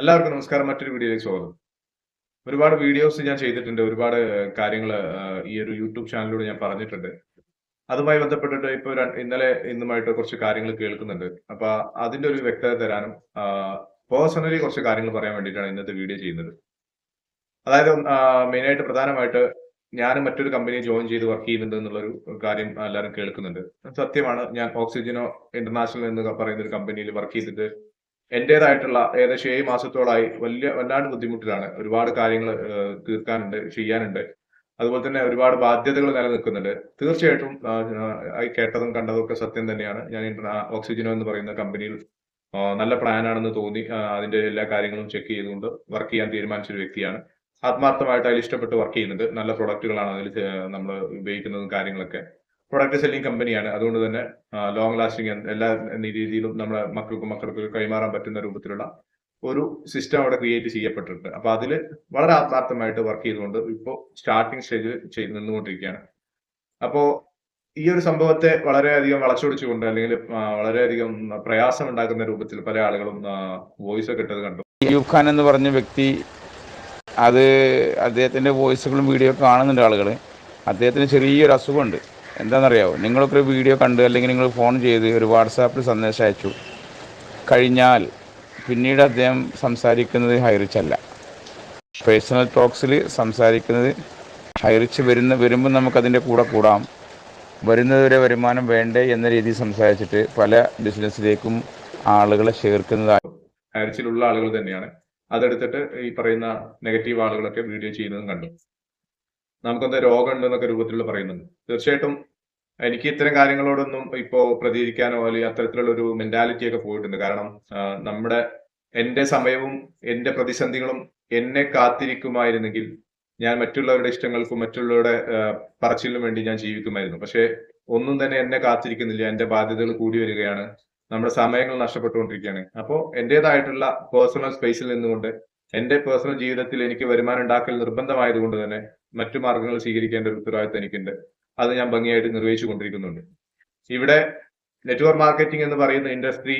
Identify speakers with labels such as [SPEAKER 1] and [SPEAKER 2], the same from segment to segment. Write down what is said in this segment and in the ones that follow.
[SPEAKER 1] എല്ലാവർക്കും നമസ്കാരം. മറ്റൊരു വീഡിയോയിലേക്ക് സ്വാഗതം. ഒരുപാട് വീഡിയോസ് ഞാൻ ചെയ്തിട്ടുണ്ട്. ഒരുപാട് കാര്യങ്ങൾ ഈ ഒരു യൂട്യൂബ് ചാനലിലൂടെ ഞാൻ പറഞ്ഞിട്ടുണ്ട്. അതുമായി ബന്ധപ്പെട്ടിട്ട് ഇപ്പൊ ഇന്നലെ ഇന്നുമായിട്ട് കുറച്ച് കാര്യങ്ങൾ കേൾക്കുന്നുണ്ട്. അപ്പൊ അതിന്റെ ഒരു വ്യക്തത തരാനും പേഴ്സണലി കുറച്ച് കാര്യങ്ങൾ പറയാൻ വേണ്ടിയിട്ടാണ് ഇന്നത്തെ വീഡിയോ ചെയ്യുന്നത്. അതായത് മെയിനായിട്ട് പ്രധാനമായിട്ട് ഞാൻ മറ്റൊരു കമ്പനി ജോയിൻ ചെയ്ത് വർക്ക് ചെയ്യുന്നുണ്ട് എന്നുള്ളൊരു കാര്യം എല്ലാവരും കേൾക്കുന്നുണ്ട്. സത്യമാണ് ഞാൻ ഓക്സിജനോ ഇന്റർനാഷണൽ എന്ന് പറയുന്ന ഒരു കമ്പനിയിൽ വർക്ക് ചെയ്തിട്ട് എന്റേതായിട്ടുള്ള ഏകദേശം ഏഴ് മാസത്തോളായി വലിയ വല്ലാണ്ട് ബുദ്ധിമുട്ടിലാണ്. ഒരുപാട് കാര്യങ്ങൾ തീർക്കാനുണ്ട് ചെയ്യാനുണ്ട്. അതുപോലെ തന്നെ ഒരുപാട് ബാധ്യതകൾ നിലനിൽക്കുന്നുണ്ട്. തീർച്ചയായിട്ടും കേട്ടതും കണ്ടതും ഒക്കെ സത്യം തന്നെയാണ്. ഞാൻ ഓക്സിജനോ എന്ന് പറയുന്ന കമ്പനിയിൽ നല്ല പ്ലാൻ ആണെന്ന് തോന്നി അതിന്റെ എല്ലാ കാര്യങ്ങളും ചെക്ക് ചെയ്തുകൊണ്ട് വർക്ക് ചെയ്യാൻ തീരുമാനിച്ച ഒരു വ്യക്തിയാണ്. ആത്മാർത്ഥമായിട്ട് അതിൽ ഇഷ്ടപ്പെട്ട് വർക്ക് ചെയ്യുന്നുണ്ട്. നല്ല പ്രൊഡക്റ്റുകളാണ് അതിൽ നമ്മൾ ഉപയോഗിക്കുന്നതും കാര്യങ്ങളൊക്കെ. പ്രൊഡക്റ്റ് സെല്ലിംഗ് കമ്പനിയാണ് അതുകൊണ്ട് തന്നെ ലോങ് ലാസ്റ്റിംഗ് എല്ലാ രീതിയിലും നമ്മുടെ മക്കൾക്കും മക്കൾക്ക് കൈമാറാൻ പറ്റുന്ന രൂപത്തിലുള്ള ഒരു സിസ്റ്റം അവിടെ ക്രിയേറ്റ് ചെയ്യപ്പെട്ടിട്ടുണ്ട്. അപ്പൊ അതിൽ വളരെ ആത്മാർത്ഥമായിട്ട് വർക്ക് ചെയ്തുകൊണ്ട് ഇപ്പോൾ സ്റ്റാർട്ടിംഗ് സ്റ്റേജിൽ ചെയ്ത് നിന്നുകൊണ്ടിരിക്കുകയാണ്. അപ്പോൾ ഈ ഒരു സംഭവത്തെ വളരെയധികം വളച്ചൊടിച്ചുകൊണ്ട് അല്ലെങ്കിൽ വളരെയധികം പ്രയാസം ഉണ്ടാക്കുന്ന രൂപത്തിൽ പല ആളുകളും വോയിസ് ഒക്കെ ഇട്ടത് കണ്ടു.
[SPEAKER 2] അയ്യൂബ് ഖാൻ എന്ന് പറഞ്ഞ വ്യക്തി അത് അദ്ദേഹത്തിന്റെ വോയിസുകളും വീഡിയോ കാണുന്നുണ്ട് ആളുകൾ അദ്ദേഹത്തിന് ചെറിയൊരു അസുഖമുണ്ട്. എന്താണെന്നറിയാമോ നിങ്ങളൊക്കെ ഒരു വീഡിയോ കണ്ട് അല്ലെങ്കിൽ നിങ്ങൾ ഫോൺ ചെയ്ത് ഒരു വാട്സാപ്പിൽ സന്ദേശം അയച്ചു. കഴിഞ്ഞാൽ പിന്നീട് അദ്ദേഹം സംസാരിക്കുന്നത് ഹൈറിച്ചല്ല പേഴ്സണൽ ടോക്സിൽ സംസാരിക്കുന്നത് ഹൈറിച്ച് വരുന്ന വരുമ്പോൾ നമുക്കതിന്റെ കൂടെ കൂടാം. വരുന്നതുവരെ വരുമാനം വേണ്ടേ എന്ന രീതിയിൽ സംസാരിച്ചിട്ട് പല ബിസിനസ്സിലേക്കും ആളുകളെ ചേർക്കുന്നതായി.
[SPEAKER 1] ഹൈറിച്ചിലുള്ള ആളുകൾ തന്നെയാണ്. അതെടുത്തിട്ട് ഈ പറയുന്ന നെഗറ്റീവ് ആളുകളൊക്കെ വീഡിയോ ചെയ്യുന്നതും കണ്ടു. നമുക്കെന്താ രോഗം ഉണ്ടെന്നൊക്കെ രൂപത്തിൽ പറയുന്നുണ്ട്. തീർച്ചയായിട്ടും എനിക്ക് ഇത്തരം കാര്യങ്ങളോടൊന്നും ഇപ്പോ പ്രതികരിക്കാനോ അല്ലെങ്കിൽ അത്തരത്തിലുള്ള ഒരു മെന്റാലിറ്റി ഒക്കെ പോയിട്ടുണ്ട്. കാരണം നമ്മുടെ എന്റെ സമയവും എന്റെ പ്രതിസന്ധികളും എന്നെ കാത്തിരിക്കുമായിരുന്നെങ്കിൽ ഞാൻ മറ്റുള്ളവരുടെ ഇഷ്ടങ്ങൾക്കും മറ്റുള്ളവരുടെ പറച്ചിലിനും വേണ്ടി ഞാൻ ജീവിക്കുമായിരുന്നു. പക്ഷേ ഒന്നും തന്നെ എന്നെ കാത്തിരിക്കുന്നില്ല. എന്റെ ബാധ്യതകൾ കൂടി വരികയാണ്. നമ്മുടെ സമയങ്ങൾ നഷ്ടപ്പെട്ടുകൊണ്ടിരിക്കുകയാണ്. അപ്പോൾ എന്റേതായിട്ടുള്ള പേഴ്സണൽ സ്പേസിൽ നിന്നുകൊണ്ട് എന്റെ പേഴ്സണൽ ജീവിതത്തിൽ എനിക്ക് വരുമാനം ഉണ്ടാക്കൽ നിർബന്ധമായതുകൊണ്ട് തന്നെ മറ്റു മാർഗങ്ങൾ സ്വീകരിക്കേണ്ട ഒരു ഉത്തരവാദിത്തം എനിക്കുണ്ട്. അത് ഞാൻ ഭംഗിയായിട്ട് നിർവഹിച്ചു കൊണ്ടിരിക്കുന്നുണ്ട്. ഇവിടെ നെറ്റ്വർക്ക് മാർക്കറ്റിംഗ് എന്ന് പറയുന്ന ഇൻഡസ്ട്രി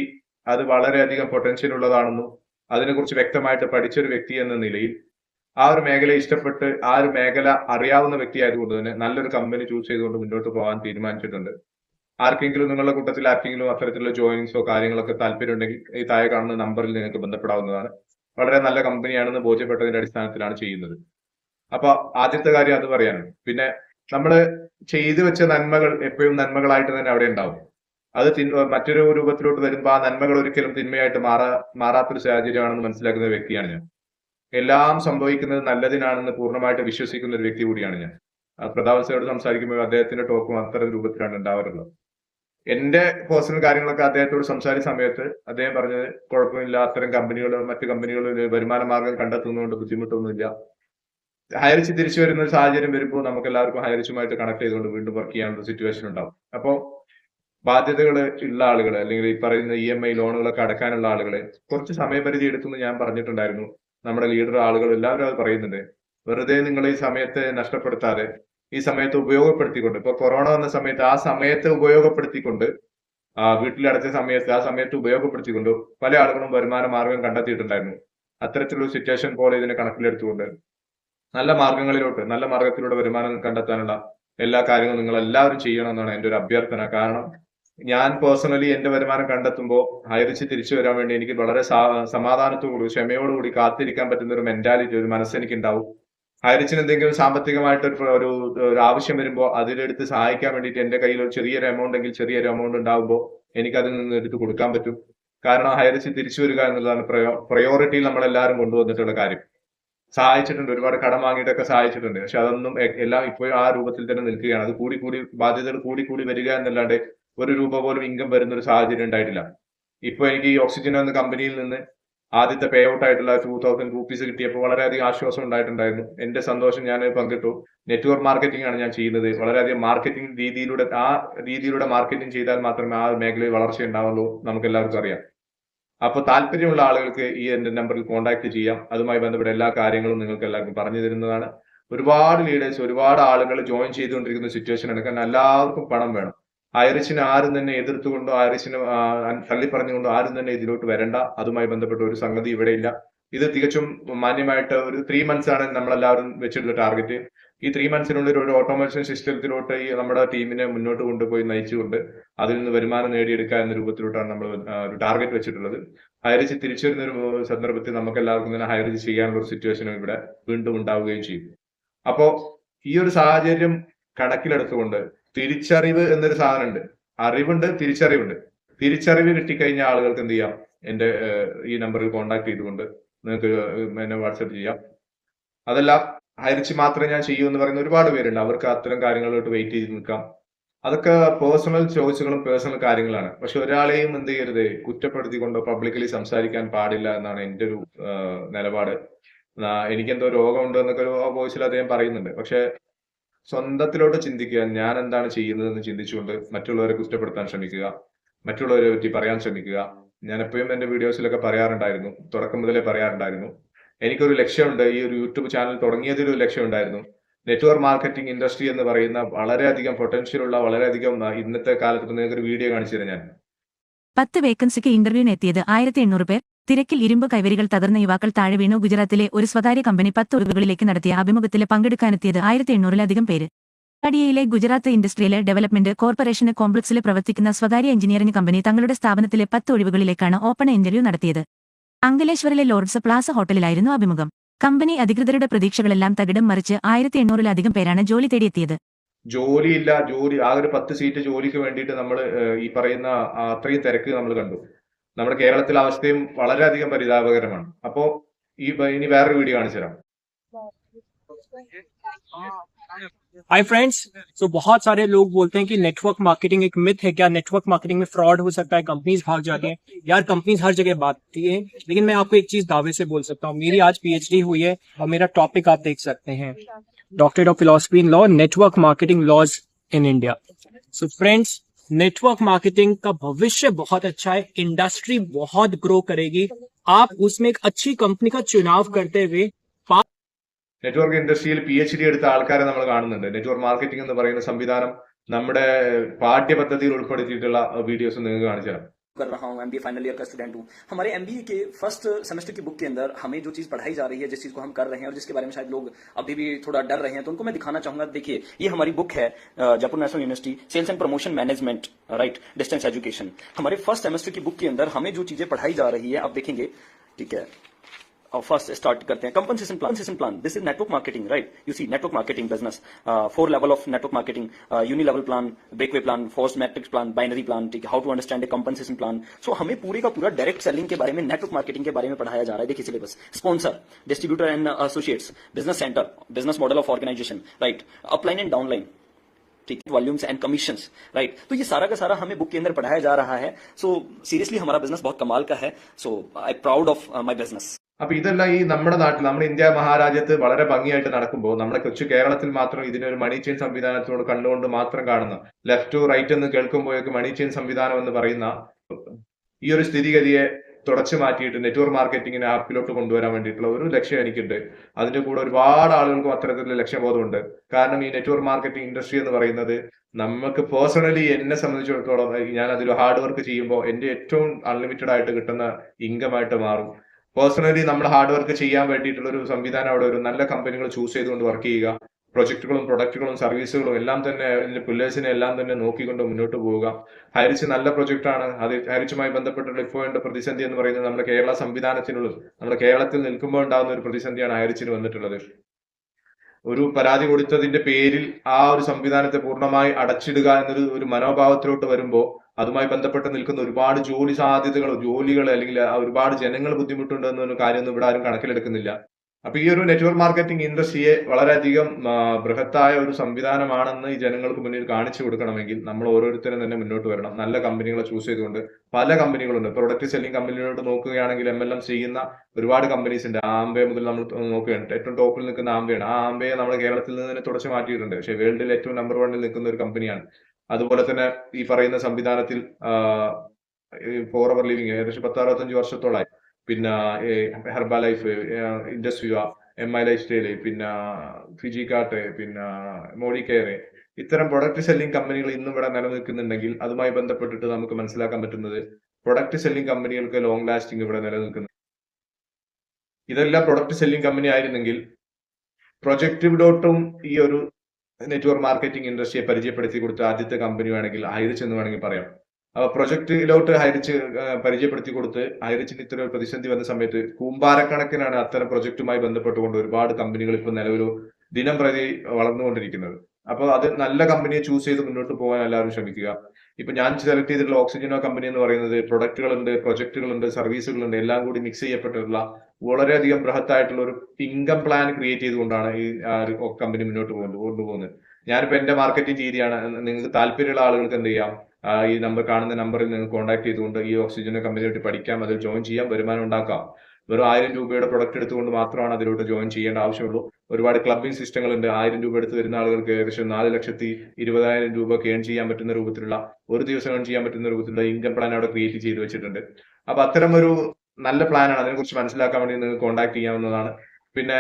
[SPEAKER 1] അത് വളരെയധികം പൊട്ടൻഷ്യൽ ഉള്ളതാണെന്നും അതിനെക്കുറിച്ച് വ്യക്തമായിട്ട് പഠിച്ചൊരു വ്യക്തി എന്ന നിലയിൽ ആ ഒരു മേഖല ഇഷ്ടപ്പെട്ട് ആ ഒരു മേഖല അറിയാവുന്ന വ്യക്തി ആയതുകൊണ്ട് തന്നെ നല്ലൊരു കമ്പനി ചൂസ് ചെയ്തുകൊണ്ട് മുന്നോട്ട് പോകാൻ തീരുമാനിച്ചിട്ടുണ്ട്. ആർക്കെങ്കിലും നിങ്ങളുടെ കൂട്ടത്തിൽ ആർക്കെങ്കിലും അത്തരത്തിലുള്ള ജോയിനിങ്സോ കാര്യങ്ങളൊക്കെ താല്പര്യം ഉണ്ടെങ്കിൽ ഈ താഴെ കാണുന്ന നമ്പറിൽ നിങ്ങൾക്ക് ബന്ധപ്പെടാവുന്നതാണ്. വളരെ നല്ല കമ്പനിയാണെന്ന് ബോധ്യപ്പെട്ടതിന്റെ അടിസ്ഥാനത്തിലാണ് ചെയ്യുന്നത്. അപ്പൊ ആദ്യത്തെ കാര്യം അത് പറയാനാണ് പിന്നെ നമ്മൾ ചെയ്തു വെച്ച നന്മകൾ എപ്പോഴും നന്മകളായിട്ട് തന്നെ അവിടെ ഉണ്ടാവും. അത് മറ്റൊരു രൂപത്തിലോട്ട് വരുമ്പോൾ ആ നന്മകൾ ഒരിക്കലും തിന്മയായിട്ട് മാറാ മാറാത്തൊരു സാഹചര്യമാണെന്ന് മനസ്സിലാക്കുന്ന വ്യക്തിയാണ് ഞാൻ. എല്ലാം സംഭവിക്കുന്നത് നല്ലതിനാണെന്ന് പൂർണമായിട്ട് വിശ്വസിക്കുന്ന ഒരു വ്യക്തി കൂടിയാണ് ഞാൻ. പ്രതാപസയോട് സംസാരിക്കുമ്പോൾ അദ്ദേഹത്തിന്റെ ടോക്കും അത്തരം രൂപത്തിലാണ് ഉണ്ടാവാറുള്ളത്. എന്റെ പേഴ്സണൽ കാര്യങ്ങളൊക്കെ അദ്ദേഹത്തോട് സംസാരിച്ച സമയത്ത് അദ്ദേഹം പറഞ്ഞത് കുഴപ്പമില്ല അത്തരം കമ്പനികൾ മറ്റു കമ്പനികൾ വരുമാന മാർഗം കണ്ടെത്തുന്നതുകൊണ്ട് ബുദ്ധിമുട്ടൊന്നുമില്ല. ഹയറിച്ച് തിരിച്ചു വരുന്ന ഒരു സാഹചര്യം വരുമ്പോൾ നമുക്ക് എല്ലാവർക്കും ഹയറിച്ചുമായിട്ട് കണക്ട് ചെയ്തുകൊണ്ട് വീണ്ടും വർക്ക് ചെയ്യാനുള്ള സിറ്റുവേഷൻ ഉണ്ടാവും. അപ്പോൾ ബാധ്യതകൾ ഉള്ള ആളുകൾ അല്ലെങ്കിൽ ഈ പറയുന്ന ഇ എം ഐ ലോണുകളൊക്കെ അടക്കാനുള്ള ആളുകളെ കുറച്ച് സമയപരിധി എടുക്കുമെന്ന് ഞാൻ പറഞ്ഞിട്ടുണ്ടായിരുന്നു. നമ്മുടെ ലീഡർ ആളുകൾ എല്ലാവരും അത് പറയുന്നുണ്ട്. വെറുതെ നിങ്ങൾ ഈ സമയത്തെ നഷ്ടപ്പെടുത്താതെ ഈ സമയത്ത് ഉപയോഗപ്പെടുത്തിക്കൊണ്ട് ഇപ്പൊ കൊറോണ വന്ന സമയത്ത് ആ സമയത്തെ ഉപയോഗപ്പെടുത്തിക്കൊണ്ട് വീട്ടിലടച്ച സമയത്ത് ആ സമയത്ത് ഉപയോഗപ്പെടുത്തിക്കൊണ്ട് പല ആളുകളും വരുമാന മാർഗം കണ്ടെത്തിയിട്ടുണ്ടായിരുന്നു. അത്തരത്തിലുള്ള സിറ്റുവേഷൻ പോലെ ഇതിനെ കണക്കിലെടുത്തുകൊണ്ട് നല്ല മാർഗങ്ങളിലോട്ട് നല്ല മാർഗത്തിലൂടെ വരുമാനം കണ്ടെത്താനുള്ള എല്ലാ കാര്യങ്ങളും നിങ്ങൾ എല്ലാവരും ചെയ്യണം എന്നാണ് എന്റെ ഒരു അഭ്യർത്ഥന. കാരണം ഞാൻ പേഴ്സണലി എന്റെ വരുമാനം കണ്ടെത്തുമ്പോൾ അയച്ച് തിരിച്ചു വരാൻ വേണ്ടി എനിക്ക് വളരെ സമാധാനത്തോടുകൂടി ക്ഷമയോടുകൂടി കാത്തിരിക്കാൻ പറ്റുന്ന ഒരു മെന്റാലിറ്റി ഒരു മനസ്സെനിക്ക് ഉണ്ടാവും ഹൈറിച്ചിന് എന്തെങ്കിലും സാമ്പത്തികമായിട്ട് ഒരു ഒരു ആവശ്യം വരുമ്പോൾ അതിലെടുത്ത് സഹായിക്കാൻ വേണ്ടിയിട്ട് എന്റെ കയ്യിൽ ഒരു ചെറിയൊരു എമൗണ്ട് എങ്കിൽ ചെറിയൊരു എമൗണ്ട് ഉണ്ടാവുമ്പോൾ എനിക്ക് അതിൽ നിന്ന് എടുത്ത് കൊടുക്കാൻ പറ്റും. കാരണം ഹൈറിച്ച് തിരിച്ചു വരിക എന്നുള്ളതാണ് പ്രയോറിറ്റിയിൽ നമ്മളെല്ലാവരും കൊണ്ടുവന്നിട്ടുള്ള കാര്യം. സഹായിച്ചിട്ടുണ്ട് ഒരുപാട് കടം വാങ്ങിയിട്ടൊക്കെ സഹായിച്ചിട്ടുണ്ട്. പക്ഷെ അതൊന്നും എല്ലാം ഇപ്പോഴും ആ രൂപത്തിൽ തന്നെ നിൽക്കുകയാണ്. അത് കൂടി കൂടി ബാധ്യതകൾ കൂടി കൂടി വരിക എന്നല്ലാണ്ട് ഒരു രൂപ പോലും ഇൻകം വരുന്ന ഒരു സാഹചര്യം ഉണ്ടായിട്ടില്ല. ഇപ്പൊ എനിക്ക് ഈ ഓക്സിജൻ എന്ന കമ്പനിയിൽ നിന്ന് ആദ്യത്തെ പേ ഔട്ട് ആയിട്ടുള്ള ടൂ തൗസൻഡ് റുപ്പീസ് കിട്ടിയപ്പോൾ വളരെയധികം ആശ്വാസം ഉണ്ടായിട്ടുണ്ടായിരുന്നു. എന്റെ സന്തോഷം ഞാൻ പങ്കിട്ടു. നെറ്റ്വർക്ക് മാർക്കറ്റിംഗ് ആണ് ഞാൻ ചെയ്യുന്നത്. വളരെയധികം മാർക്കറ്റിംഗ് രീതിയിലൂടെ ആ രീതിയിലൂടെ മാർക്കറ്റിംഗ് ചെയ്താൽ മാത്രമേ ആ മേഖലയിൽ വളർച്ച ഉണ്ടാവുള്ളൂ നമുക്ക് എല്ലാവർക്കും അറിയാം. അപ്പൊ താല്പര്യമുള്ള ആളുകൾക്ക് ഈ എന്റെ നമ്പറിൽ കോൺടാക്ട് ചെയ്യാം. അതുമായി ബന്ധപ്പെട്ട എല്ലാ കാര്യങ്ങളും നിങ്ങൾക്ക് എല്ലാവർക്കും പറഞ്ഞു തരുന്നതാണ്. ഒരുപാട് ലീഡേഴ്സ് ഒരുപാട് ആളുകൾ ജോയിൻ ചെയ്തുകൊണ്ടിരിക്കുന്ന സിറ്റുവേഷൻ ആണ്. കാരണം എല്ലാവർക്കും പണം വേണം. ഐറിഷിനെ ആരും തന്നെ എതിർത്തുകൊണ്ടോ ഐറിഷിനെ തള്ളി പറഞ്ഞുകൊണ്ടോ ആരും തന്നെ ഇതിലോട്ട് വരണ്ട. അതുമായി ബന്ധപ്പെട്ട ഒരു സംഗതി ഇവിടെ ഇല്ല. ഇത് തികച്ചും മാന്യമായിട്ട് ഒരു ത്രീ മന്ത്സ് ആണ് നമ്മളെല്ലാവരും വെച്ചിട്ടുള്ള ടാർഗറ്റ് ഈ ത്രീ മന്ത്സിനുള്ളിൽ ഒരു ഓട്ടോമേഷൻ സിസ്റ്റത്തിലോട്ട് ഈ നമ്മുടെ ടീമിനെ മുന്നോട്ട് കൊണ്ടുപോയി നയിച്ചുകൊണ്ട് അതിൽ നിന്ന് വരുമാനം നേടിയെടുക്കുക എന്ന രൂപത്തിലോട്ടാണ് നമ്മൾ ഒരു ടാർഗറ്റ് വെച്ചിട്ടുള്ളത്. ഹൈറിച്ച് തിരിച്ചുവരുന്ന ഒരു സന്ദർഭത്തിൽ നമുക്ക് എല്ലാവർക്കും തന്നെ ഹൈറിച്ച് ചെയ്യാനുള്ള ഒരു സിറ്റുവേഷനും ഇവിടെ വീണ്ടും ഉണ്ടാവുകയും ചെയ്യും. അപ്പോൾ ഈ ഒരു സാഹചര്യം കണക്കിലെടുത്തുകൊണ്ട് തിരിച്ചറിവ് എന്നൊരു സാധനമുണ്ട്. അറിവുണ്ട് തിരിച്ചറിവുണ്ട്. തിരിച്ചറിവ് കിട്ടിക്കഴിഞ്ഞ ആളുകൾക്ക് എന്ത് ചെയ്യാം? എന്റെ ഈ നമ്പറിൽ കോൺടാക്ട് ചെയ്തുകൊണ്ട് നിങ്ങൾക്ക് എന്നെ വാട്സപ്പ് ചെയ്യാം. അതല്ല ഹൈറിച്ച് മാത്രമേ ഞാൻ ചെയ്യൂ എന്ന് പറയുന്ന ഒരുപാട് പേരുണ്ട്. അവർക്ക് അത്തരം കാര്യങ്ങളിലോട്ട് വെയിറ്റ് ചെയ്ത് നിൽക്കാം. അതൊക്കെ പേഴ്സണൽ ചോയ്സുകളും പേഴ്സണൽ കാര്യങ്ങളാണ്. പക്ഷെ ഒരാളെയും എന്ത് ചെയ്യരുത്? കുറ്റപ്പെടുത്തിക്കൊണ്ടോ പബ്ലിക്കലി സംസാരിക്കാൻ പാടില്ല എന്നാണ് എന്റെ ഒരു നിലപാട്. എനിക്കെന്തോ രോഗമുണ്ട് എന്നൊക്കെ ഒരു വോയിസിൽ അദ്ദേഹം പറയുന്നുണ്ട്. പക്ഷെ സ്വന്തത്തിലോട്ട് ചിന്തിക്കുക ഞാൻ എന്താണ് ചെയ്യുന്നതെന്ന് ചിന്തിച്ചുകൊണ്ട് മറ്റുള്ളവരെ കുറ്റപ്പെടുത്താൻ ശ്രമിക്കുക മറ്റുള്ളവരെ പറ്റി പറയാൻ ശ്രമിക്കുക. ഞാൻ എപ്പോഴും എന്റെ വീഡിയോസിലൊക്കെ പറയാറുണ്ടായിരുന്നു. തുടക്കം മുതലേ പറയാറുണ്ടായിരുന്നു. എനിക്കൊരു ലക്ഷ്യമുണ്ട്. ഈ ഒരു യൂട്യൂബ് ചാനൽ തുടങ്ങിയതിലൊരു ലക്ഷ്യമുണ്ടായിരുന്നു. നെറ്റ്വർക്ക് മാർക്കറ്റിംഗ് ഇൻഡസ്ട്രി എന്ന് പറയുന്ന വളരെയധികം പൊട്ടൻഷ്യൽ ഉള്ള വളരെയധികം ഇന്നത്തെ കാലത്ത് ഇപ്പൊ നിങ്ങൾക്ക് ഒരു വീഡിയോ കാണിച്ചു തരാം ഞാൻ.
[SPEAKER 3] പത്ത് വേക്കൻസിക്ക് ഇന്റർവ്യൂവിന് എത്തിയത് ആയിരത്തി എണ്ണൂറ് പേർ. തിരക്കിൽ ഇരുമ്പ് കൈവരികൾ തകർന്ന യുവാക്കൾ താഴെ വീണു. ഗുജറാത്തിലെ ഒരു സ്വകാര്യ കമ്പനി പത്ത് ഒഴിവുകളിലേക്ക് നടത്തിയ അഭിമുഖത്തിൽ പങ്കെടുക്കാനെത്തിയത് ആയിരത്തി എണ്ണൂറിലധികം പേര്. കടിയയിലെ ഗുജറാത്ത് ഇൻഡസ്ട്രിയിലെ ഡെവലപ്മെന്റ് കോർപ്പറേഷന് കോംപ്ലക്സിൽ പ്രവർത്തിക്കുന്ന സ്വകാര്യ എഞ്ചിനീയറിംഗ് കമ്പനി തങ്ങളുടെ സ്ഥാപനത്തിലെ പത്ത് ഒഴിവുകളിലേക്കാണ് ഓപ്പൺ ഇന്റർവ്യൂ നടത്തിയത്. അങ്കലേശ്വറിലെ ലോർഡ്സ് പ്ലാസ ഹോട്ടലിലായിരുന്നു അഭിമുഖം. കമ്പനി അധികൃതരുടെ പ്രതീക്ഷകളെല്ലാം തകിടം മറിച്ച് ആയിരത്തി എണ്ണൂറിലധികം പേരാണ് ജോലി തേടിയെത്തിയത്.
[SPEAKER 1] ജോലിയില്ല ജോലി ആ ഒരു പത്ത് സീറ്റ് ജോലിക്ക് വേണ്ടിയിട്ട് നമ്മൾ ഈ പറയുന്ന അത്രയും തിരക്ക് നമ്മൾ കണ്ടു. നമ്മുടെ കേരളത്തിലെ അവസ്ഥയും വളരെയധികം പരിതാപകരമാണ്. അപ്പോ ഈ ഇനി വേറൊരു വീഡിയോ കാണിച്ചു തരാം
[SPEAKER 4] हाय फ्रेंड्स तो बहुत सारे लोग बोलते हैं कि नेटवर्क मार्केटिंग एक मिथ है क्या? नेटवर्क मार्केटिंग में फ्रॉड हो सकता है कंपनीज़ भाग जाती हैं। यार कंपनीज़ हर जगह बांटती है, लेकिन मैं आपको एक चीज़ दावे से बोल सकता हूँ। मेरी आज पीएचडी हुई है और मेरा टॉपिक आप देख सकते हैं। Doctorate of philosophy in law network marketing laws in India so friends network marketing का भविष्य बहुत अच्छा है। इंडस्ट्री बहुत ग्रो करेगी। आप उसमें एक अच्छी कंपनी का चुनाव करते हुए
[SPEAKER 1] നെറ്റ്വർക്ക് ഇൻഡസ്ട്രിയിൽ പി എച്ച് ഡി എടുത്ത ആൾക്കാരെ നമ്മൾ കാണുന്നുണ്ട് നെറ്റ്വർക്ക് മാർക്കറ്റിംഗ് എന്ന് പറയുന്ന സംവിധാനം നമ്മുടെ പാഠ്യപദ്ധതിയിൽ ഉൾപ്പെടുത്തിയിട്ടുള്ള വീഡിയോസ് നിങ്ങൾക്ക് കാണിച്ചു തരാം
[SPEAKER 5] कर रहा हूँ एमबीए फाइनल ईयर का स्टूडेंट हूँ हमारे एमबीए के फर्स्ट सेमेस्टर की बुक के अंदर हमें जो चीज पढ़ाई जा रही है जिस चीज को हम कर रहे हैं और जिसके बारे में शायद लोग अभी भी थोड़ा डर रहे हैं तो उनको मैं दिखाना चाहूंगा देखिए ये हमारी बुक है अ, Jaipur national university sales and promotion management right distance education हमारे फर्स्ट सेमेस्टर की बुक के अंदर हमें जो चीजें पढ़ाई जा रही है आप देखेंगे ठीक है first start करते हैं compensation plan compensation plan this is network marketing right you see network marketing business uh, four level of network marketing uh, uni level plan breakaway plan force matrix plan binary plan ठीक है how to understand a compensation plan so हमें पूरे का पूरा direct selling के बारे में network marketing के बारे में पढ़ाया जा रहा है देखिए syllabus sponsor distributor and associates business center business model of organization right upline and downline ठीक है वॉल्यूम्स एंड कमीशन राइट तो ये सारा का सारा हमें बुक के अंदर पढ़ाया जा रहा है सो so, सीरियसली हमारा बिज़नेस बहुत कमाल का है so I proud of my business
[SPEAKER 1] അപ്പൊ ഇതെല്ലാം ഈ നമ്മുടെ നാട്ടിൽ നമ്മുടെ ഇന്ത്യ മഹാരാജ്യത്ത് വളരെ ഭംഗിയായിട്ട് നടക്കുമ്പോൾ നമ്മുടെ കൊച്ചു കേരളത്തിൽ മാത്രം ഇതിനൊരു മണി ചെയിൻ സംവിധാനത്തോട് കണ്ടുകൊണ്ട് മാത്രം കാണുന്ന ലെഫ്റ്റ് ടു റൈറ്റ് എന്ന് കേൾക്കുമ്പോഴേക്ക് മണി ചെയിൻ സംവിധാനം എന്ന് പറയുന്ന ഈ ഒരു സ്ഥിതിഗതിയെ തുടച്ചു മാറ്റിയിട്ട് നെറ്റ്വർക്ക് മാർക്കറ്റിങ്ങിനെ ആപ്പിലോട്ട് കൊണ്ടുവരാൻ വേണ്ടിയിട്ടുള്ള ഒരു ലക്ഷ്യം എനിക്കുണ്ട്. അതിന്റെ കൂടെ ഒരുപാട് ആളുകൾക്കും അത്തരത്തിലുള്ള ലക്ഷ്യബോധമുണ്ട്. കാരണം ഈ നെറ്റ്വർക്ക് മാർക്കറ്റിംഗ് ഇൻഡസ്ട്രി എന്ന് പറയുന്നത് നമുക്ക് പേഴ്സണലി എന്നെ സംബന്ധിച്ചിടത്തോളം ഞാൻ അതിൽ ഹാർഡ് വർക്ക് ചെയ്യുമ്പോൾ എന്റെ ഏറ്റവും അൺലിമിറ്റഡ് ആയിട്ട് കിട്ടുന്ന ഇൻകം ആയിട്ട് മാറും. പേഴ്സണലി നമ്മൾ ഹാർഡ് വർക്ക് ചെയ്യാൻ വേണ്ടിയിട്ടുള്ള ഒരു സംവിധാനം അവിടെ ഒരു നല്ല കമ്പനികൾ ചൂസ് ചെയ്തുകൊണ്ട് വർക്ക് ചെയ്യുക. പ്രൊജക്ടുകളും പ്രൊഡക്റ്റുകളും സർവീസുകളും എല്ലാം തന്നെ അതിന്റെ പില്ലേഴ്സിനെ എല്ലാം തന്നെ നോക്കിക്കൊണ്ട് മുന്നോട്ട് പോവുക. ഹരിച്ച് നല്ല പ്രൊജക്റ്റാണ് അത് ഹരിച്ചുമായി ബന്ധപ്പെട്ടുള്ള ഇപ്പോൾ പ്രതിസന്ധി എന്ന് പറയുന്നത് നമ്മുടെ കേരള സംവിധാനത്തിനുള്ളത് നമ്മുടെ കേരളത്തിൽ നിൽക്കുമ്പോൾ ഉണ്ടാകുന്ന ഒരു പ്രതിസന്ധിയാണ് ഹരിച്ചിന് വന്നിട്ടുള്ളത്. ഒരു പരാതി കൊടുത്തതിന്റെ പേരിൽ ആ ഒരു സംവിധാനത്തെ പൂർണമായി അടച്ചിടുക എന്നൊരു ഒരു മനോഭാവത്തിലോട്ട് വരുമ്പോൾ അതുമായി ബന്ധപ്പെട്ട് നിൽക്കുന്ന ഒരുപാട് ജോലി സാധ്യതകൾ ജോലികൾ അല്ലെങ്കിൽ ഒരുപാട് ജനങ്ങൾ ബുദ്ധിമുട്ടുണ്ട് എന്നൊരു കാര്യമൊന്നും ഇവിടെ ആരും കണക്കിലെടുക്കുന്നില്ല. അപ്പൊ ഈ ഒരു നെറ്റ്വർക്ക് മാർക്കറ്റിംഗ് ഇൻഡസ്ട്രിയെ വളരെയധികം ബൃഹത്തായ ഒരു സംവിധാനമാണെന്ന് ഈ ജനങ്ങൾക്ക് മുന്നിൽ കാണിച്ചു കൊടുക്കണമെങ്കിൽ നമ്മൾ ഓരോരുത്തരും തന്നെ മുന്നോട്ട് വരണം. നല്ല കമ്പനികളെ ചൂസ് ചെയ്തുകൊണ്ട് പല കമ്പനികളുണ്ട്. പ്രൊഡക്റ്റ് സെല്ലിംഗ് കമ്പനികളോട് നോക്കുകയാണെങ്കിൽ എം എൽ എം ചെയ്യുന്ന ഒരുപാട് കമ്പനീസ് ഉണ്ട്. ആംബെ മുതൽ നമ്മൾ നോക്കുകയാണ്. ഏറ്റവും ടോപ്പിൽ നിൽക്കുന്ന ആംബെയാണ്. ആ ആംബയെ നമ്മൾ കേരളത്തിൽ നിന്ന് തന്നെ തുടച്ചു മാറ്റിയിട്ടുണ്ട്. പക്ഷേ വേൾഡിൽ ഏറ്റവും നമ്പർ വണ്ണിൽ നിൽക്കുന്ന ഒരു കമ്പനിയാണ്. അതുപോലെ തന്നെ ഈ പറയുന്ന സംവിധാനത്തിൽ ഫോർ അവർ ലിവിങ് ഏകദേശം പത്ത് അറുപത്തഞ്ച് വർഷത്തോളായി. പിന്നെ ഹെർബ ലൈഫ് ഇൻഡസ്ട്രിയ എം ഐ ലൈഫ് സ്റ്റൈൽ പിന്നെ ഫിജി കാട്ട് പിന്നെ മോഡി കെയർ ഇത്തരം പ്രൊഡക്റ്റ് സെല്ലിംഗ് കമ്പനികൾ ഇന്നും ഇവിടെ നിലനിൽക്കുന്നുണ്ടെങ്കിൽ അതുമായി ബന്ധപ്പെട്ടിട്ട് നമുക്ക് മനസ്സിലാക്കാൻ പറ്റുന്നത് പ്രൊഡക്റ്റ് സെല്ലിംഗ് കമ്പനികൾക്ക് ലോങ് ലാസ്റ്റിംഗ് ഇവിടെ നിലനിൽക്കുന്നു. ഇതെല്ലാം പ്രൊഡക്റ്റ് സെല്ലിംഗ് കമ്പനി ആയിരുന്നെങ്കിൽ പ്രൊജക്ടിവിലോട്ടും ഈ ഒരു നെറ്റ്വർക്ക് മാർക്കറ്റിംഗ് ഇൻഡസ്ട്രിയെ പരിചയപ്പെടുത്തി കൊടുത്ത ആദ്യത്തെ കമ്പനി വേണമെങ്കിൽ ഹൈറിച്ച് എന്ന് വേണമെങ്കിൽ പറയാം. അപ്പൊ പ്രൊജക്ടിലോട്ട് ഹൈറിച്ച് പരിചയപ്പെടുത്തി കൊടുത്ത് ഹൈറിച്ചിന് ഇത്തരം പ്രതിസന്ധി വന്ന സമയത്ത് കൂമ്പാരക്കണക്കിനാണ് അത്തരം പ്രൊജക്റ്റുമായി ബന്ധപ്പെട്ടുകൊണ്ട് ഒരുപാട് കമ്പനികൾ ഇപ്പൊ നിലവിൽ ദിനം പ്രതി വളർന്നുകൊണ്ടിരിക്കുന്നത്. അപ്പോൾ അത് നല്ല കമ്പനിയെ ചൂസ് ചെയ്ത് മുന്നോട്ട് പോകാൻ എല്ലാവരും ശ്രമിക്കുക. ഇപ്പൊ ഞാൻ സെലക്ട് ചെയ്തിട്ടുള്ള ഓക്സിജനോ കമ്പനി എന്ന് പറയുന്നത് പ്രൊഡക്റ്റുകളുണ്ട് പ്രൊജക്റ്റുകളുണ്ട് സർവീസുകളുണ്ട് എല്ലാം കൂടി മിക്സ് ചെയ്യപ്പെട്ടിട്ടുള്ള വളരെയധികം ബൃഹത്തായിട്ടുള്ള ഒരു ഇൻകം പ്ലാൻ ക്രിയേറ്റ് ചെയ്തുകൊണ്ടാണ് ഈ കമ്പനി മുന്നോട്ട് പോകുന്നത് കൊണ്ടുപോകുന്നത്. ഞാനിപ്പോ എന്റെ മാർക്കറ്റിംഗ് രീതിയാണ് നിങ്ങൾക്ക് താല്പര്യമുള്ള ആളുകൾക്ക് എന്ത് ചെയ്യാം? ഈ നമ്പർ കാണുന്ന നമ്പറിൽ നിങ്ങൾ കോൺടാക്ട് ചെയ്തുകൊണ്ട് ഈ ഓക്സിജൻ കമ്പനിയിലോട്ട് പഠിക്കാം അതിൽ ജോയിൻ ചെയ്യാം വരുമാനം ഉണ്ടാക്കാം. വെറും ആയിരം രൂപയുടെ പ്രൊഡക്റ്റ് എടുത്തുകൊണ്ട് മാത്രമാണ് അതിലോട്ട് ജോയിൻ ചെയ്യേണ്ട ആവശ്യമുള്ളൂ. ഒരുപാട് ക്ലബിംഗ് സിസ്റ്റങ്ങളുണ്ട് ആയിരം രൂപ എടുത്ത് വരുന്ന ആളുകൾക്ക് ഏകദേശം നാല് ലക്ഷത്തി ഇരുപതായിരം രൂപ ഏൺ ചെയ്യാൻ പറ്റുന്ന രൂപത്തിലുള്ള ഒരു ദിവസം ഏൺ ചെയ്യാൻ പറ്റുന്ന രൂപത്തിലുള്ള ഇൻകം പ്ലാൻ അവിടെ ക്രിയേറ്റ് ചെയ്ത് വെച്ചിട്ടുണ്ട്. അപ്പൊ അത്തരം ഒരു നല്ല പ്ലാനാണ് അതിനെക്കുറിച്ച് മനസ്സിലാക്കാൻ വേണ്ടി നിങ്ങൾക്ക് കോൺടാക്ട് ചെയ്യാവുന്നതാണ്. പിന്നെ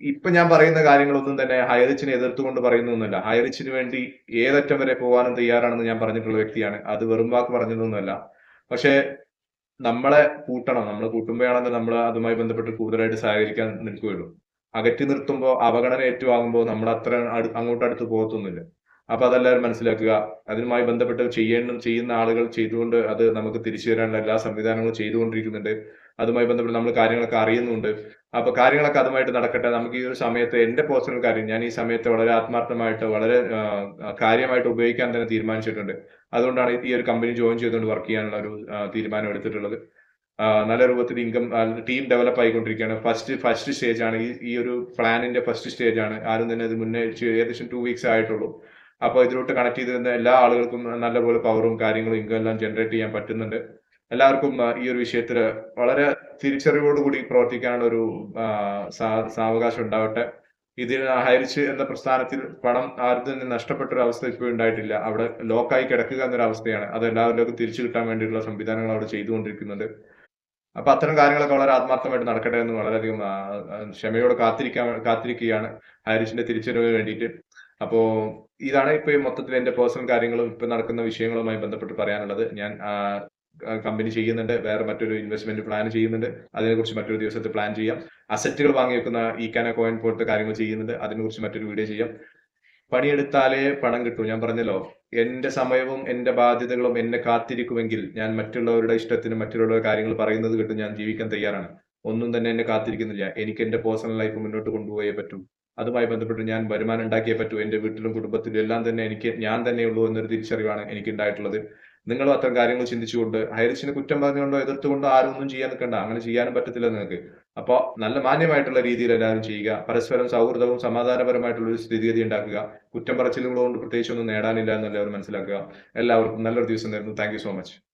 [SPEAKER 1] ഇപ്പൊ ഞാൻ പറയുന്ന കാര്യങ്ങളൊന്നും തന്നെ ഹൈറിച്ചിനെ എതിർത്തുകൊണ്ട് പറയുന്നൊന്നുമല്ല ഹൈറിച്ചിന് വേണ്ടി ഏതറ്റം വരെ പോകാനും തയ്യാറാണെന്ന് ഞാൻ പറഞ്ഞിട്ടുള്ള വ്യക്തിയാണ്. അത് വെറും വാക്ക് പറഞ്ഞതൊന്നുമല്ല. പക്ഷേ നമ്മളെ കൂട്ടണം നമ്മൾ കൂട്ടുമ്പോഴാണല്ലോ നമ്മൾ അതുമായി ബന്ധപ്പെട്ട് കൂടുതലായിട്ട് സഹകരിക്കാൻ നിൽക്കുകയുള്ളൂ. അകറ്റി നിർത്തുമ്പോൾ അവഗണന ഏറ്റുവാങ്ങുമ്പോൾ നമ്മൾ അത്ര അങ്ങോട്ടടുത്ത് പോകത്തൊന്നുമില്ല. അപ്പൊ അതെല്ലാവരും മനസ്സിലാക്കുക. അതിനുമായി ബന്ധപ്പെട്ട് ചെയ്യേണ്ട ചെയ്യുന്ന ആളുകൾ ചെയ്തുകൊണ്ട് അത് നമുക്ക് തിരിച്ചു തരാനുള്ള എല്ലാ സംവിധാനങ്ങളും ചെയ്തുകൊണ്ടിരിക്കുന്നുണ്ട്. അതുമായി ബന്ധപ്പെട്ട് നമ്മൾ കാര്യങ്ങളൊക്കെ അറിയുന്നുണ്ട്. അപ്പൊ കാര്യങ്ങളൊക്കെ അതുമായിട്ട് നടക്കട്ടെ. നമുക്ക് ഈ ഒരു സമയത്ത് എന്റെ പേഴ്സണൽ കാര്യം ഞാൻ ഈ സമയത്ത് വളരെ ആത്മാർത്ഥമായിട്ട് വളരെ കാര്യമായിട്ട് ഉപയോഗിക്കാൻ തന്നെ തീരുമാനിച്ചിട്ടുണ്ട്. അതുകൊണ്ടാണ് ഈ ഒരു കമ്പനി ജോയിൻ ചെയ്തുകൊണ്ട് വർക്ക് ചെയ്യാനുള്ള ഒരു തീരുമാനം എടുത്തിട്ടുള്ളത്. നല്ല രൂപത്തിൽ ഇൻകം ടീം ഡെവലപ്പ് ആയിക്കൊണ്ടിരിക്കുകയാണ്. ഫസ്റ്റ് ഫസ്റ്റ് സ്റ്റേജ് ആണ് ഈ ഈ ഒരു പ്ലാനിന്റെ ഫസ്റ്റ് സ്റ്റേജ് ആണ്. ആരും തന്നെ ഇത് മുന്നേ ഏകദേശം ടു വീക്സ് ആയിട്ടുള്ളൂ. അപ്പോൾ ഇതിലോട്ട് കണക്ട് ചെയ്തിരുന്ന എല്ലാ ആളുകൾക്കും നല്ലപോലെ പവറും കാര്യങ്ങളും ഇൻകം എല്ലാം ജനറേറ്റ് ചെയ്യാൻ പറ്റുന്നുണ്ട്. എല്ലാവർക്കും ഈ ഒരു വിഷയത്തിൽ വളരെ തിരിച്ചറിവോടുകൂടി പ്രവർത്തിക്കാനുള്ള ഒരു സാവകാശം ഉണ്ടാവട്ടെ. ഇതിൽ ഹരിച്ച് എന്ന പ്രസ്ഥാനത്തിൽ പണം ആരും തന്നെ നഷ്ടപ്പെട്ട ഒരു അവസ്ഥ ഇപ്പോൾ ഉണ്ടായിട്ടില്ല. അവിടെ ലോക്കായി കിടക്കുക എന്നൊരു അവസ്ഥയാണ്. അത് എല്ലാവരിലേക്കും തിരിച്ചു കിട്ടാൻ വേണ്ടിയിട്ടുള്ള സംവിധാനങ്ങൾ അവിടെ ചെയ്തുകൊണ്ടിരിക്കുന്നുണ്ട്. അപ്പൊ അത്തരം കാര്യങ്ങളൊക്കെ വളരെ ആത്മാർത്ഥമായിട്ട് നടക്കട്ടെ എന്ന് വളരെയധികം ക്ഷമയോടെ കാത്തിരിക്കാൻ കാത്തിരിക്കുകയാണ്. ഹരിച്ചിന്റെ തിരിച്ചറിവിന് വേണ്ടിയിട്ട്. അപ്പോ ഇതാണ് ഇപ്പൊ മൊത്തത്തിൽ എന്റെ പേഴ്സണൽ കാര്യങ്ങളും ഇപ്പൊ നടക്കുന്ന വിഷയങ്ങളുമായി ബന്ധപ്പെട്ട് പറയാനുള്ളത്. ഞാൻ കമ്പനി ചെയ്യുന്നുണ്ട്. വേറെ മറ്റൊരു ഇൻവെസ്റ്റ്മെന്റ് പ്ലാൻ ചെയ്യുന്നുണ്ട്. അതിനെക്കുറിച്ച് മറ്റൊരു ദിവസത്തെ പ്ലാൻ ചെയ്യാം. അസറ്റുകൾ വാങ്ങി വെക്കുന്ന ഈ കാന കോയിൻ പോലത്തെ കാര്യങ്ങൾ ചെയ്യുന്നുണ്ട്. അതിനെക്കുറിച്ച് മറ്റൊരു വീഡിയോ ചെയ്യാം. പണിയെടുത്താലേ പണം കിട്ടൂ. ഞാൻ പറഞ്ഞല്ലോ എന്റെ സമയവും എന്റെ ബാധ്യതകളും എന്നെ കാത്തിരിക്കുമെങ്കിൽ ഞാൻ മറ്റുള്ളവരുടെ ഇഷ്ടത്തിന് മറ്റുള്ളവരുടെ കാര്യങ്ങൾ പറയുന്നത് കേട്ട് ഞാൻ ജീവിക്കാൻ തയ്യാറാണ്. ഒന്നും തന്നെ എന്നെ കാത്തിരിക്കുന്നില്ല. എനിക്ക് എന്റെ പേഴ്സണൽ ലൈഫ് മുന്നോട്ട് കൊണ്ടുപോയേ പറ്റൂ. അതുമായി ബന്ധപ്പെട്ട് ഞാൻ വരുമാനം ഉണ്ടാക്കിയേ പറ്റൂ. എന്റെ വീട്ടിലും കുടുംബത്തിലും എല്ലാം തന്നെ എനിക്ക് ഞാൻ തന്നെയുള്ളൂ എന്നൊരു തിരിച്ചറിവാണ് എനിക്ക് ഉണ്ടായിട്ടുള്ളത് നിങ്ങളും അത്തരം കാര്യങ്ങൾ ചിന്തിച്ചുകൊണ്ട് ഹൈറിച്ചിനെ കുറ്റം പറഞ്ഞുകൊണ്ടോ എതിർത്തുകൊണ്ടോ ആരും ഒന്നും ചെയ്യാൻ നിൽക്കണ്ട. അങ്ങനെ ചെയ്യാനും പറ്റത്തില്ല നിങ്ങൾക്ക്. അപ്പോൾ നല്ല മാന്യമായിട്ടുള്ള രീതിയിൽ എല്ലാവരും ചെയ്യുക. പരസ്പരം സൗഹൃദവും സമാധാനപരമായിട്ടുള്ള ഒരു സ്ഥിതിഗതി ഉണ്ടാക്കുക. കുറ്റം പറച്ചിലുകൾ കൊണ്ട് പ്രത്യേകിച്ച് ഒന്നും നേടാനില്ല എന്നെല്ലാവരും മനസ്സിലാക്കുക. എല്ലാവർക്കും നല്ലൊരു ദിവസം നേരുന്നു. Thank so much